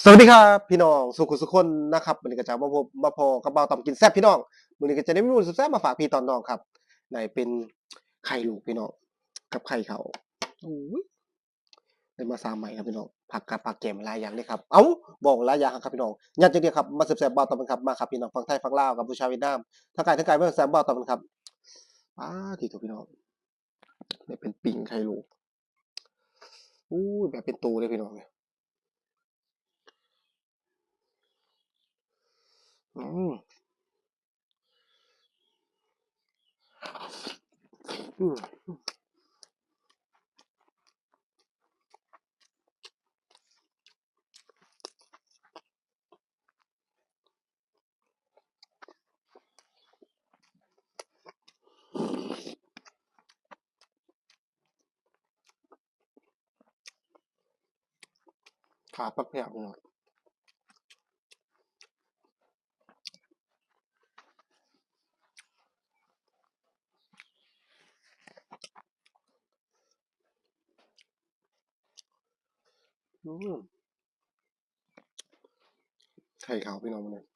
สวัสดีครับพี่น้องสุขุสุขคนนะครับวันนี้ก็จะมาพบมาพอกับเบาต่อมกินแซ่บพี่น้องวันนี้ก็จะได้เมนูแซ่บๆมาฝากพี่ตอนน้องครับในเป็นไข่ลูกพี่น้องกับไข่เขาโอ้ยได้มาสามใหม่ครับพี่น้องผักกับผักแกมหลายอย่างเลยครับเอ้าบอกหลายอย่างครับพี่น้องยันจะเดียวครับมาแซ่บๆเบาต่อมกันครับมาครับพี่น้องฟังไทยฟังลาวกับผู้ชาวเวียดนามทั้งกายทั้งกายเมื่อแซ่บเบาต่อมกันครับอ้าทีถูกพี่น้องได้เป็นปิ่งไข่ลูกอู้ยแบบเป็นตูเลยพี่น้องเนี่ย อืมอืมขาปักแผลหน่อย ไข่ขาวพี่น้องมันเนี่ย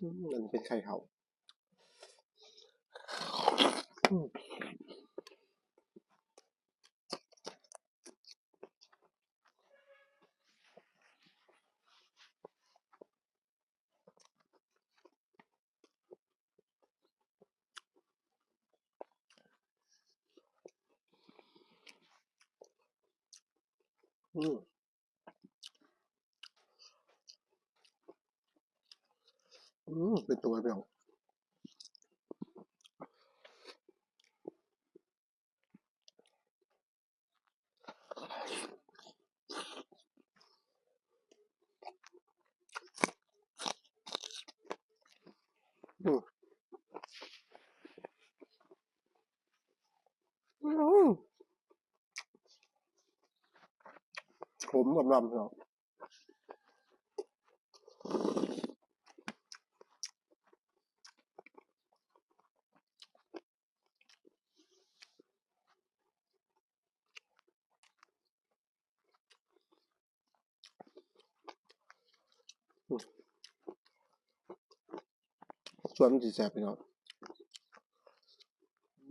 อืมมันเป็นไข่ขาว อืมอืมเป็นตัวพี่น้องอืมอืมผ มกับลำพี่น้องส่วนมันสีแสบพี่น้อง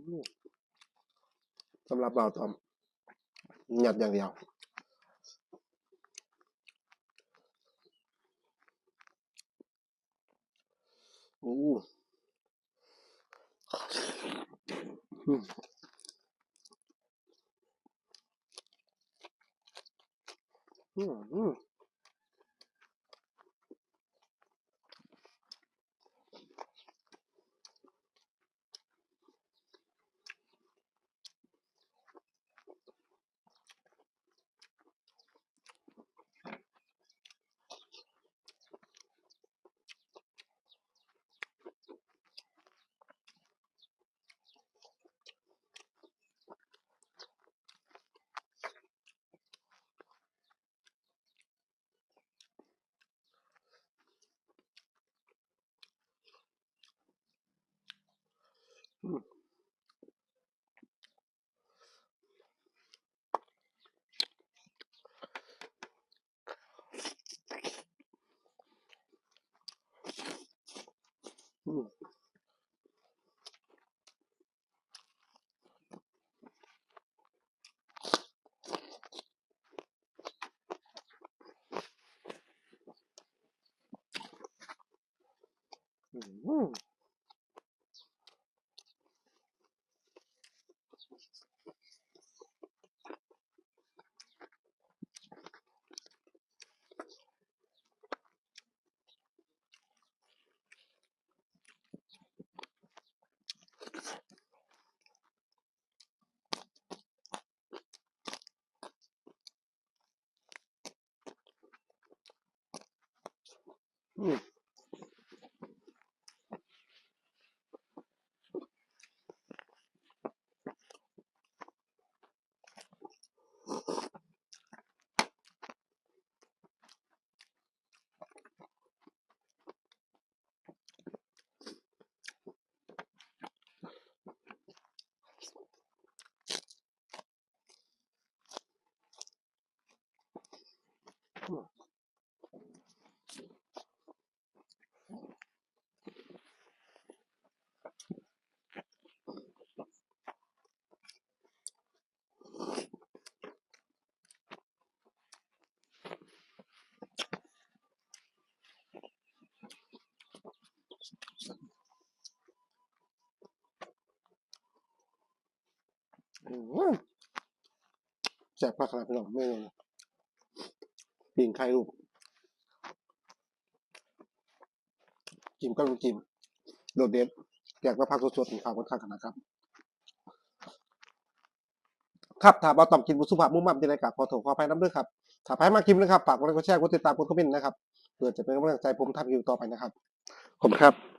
อืมสำหรับเบาตอมหยัดอย่างเดียว อู้ อืมอืมอืม อืมอืม อื แซ่บมากขนาดพี่น้องเมนูนี้ปิ่งไข่ลูกจิ้มก็ลูกจิ้มโดดเด็ดอยากมาพักสดๆกินข้าวค่อนข้างนาดครับ ครับถ้าบ่ต้องกินบุสุภาพมุ่งมั่นจะได้กับขอโทษขออภัยน้ำด้วยครับถ้าใครมากินนะครับฝากกดไลค์กดแชร์กดติดตามกดคอมเมนต์นะครับเพื่อจะเป็นกำลังใจผมทำอยู่ต่อไปนะครับผมครับ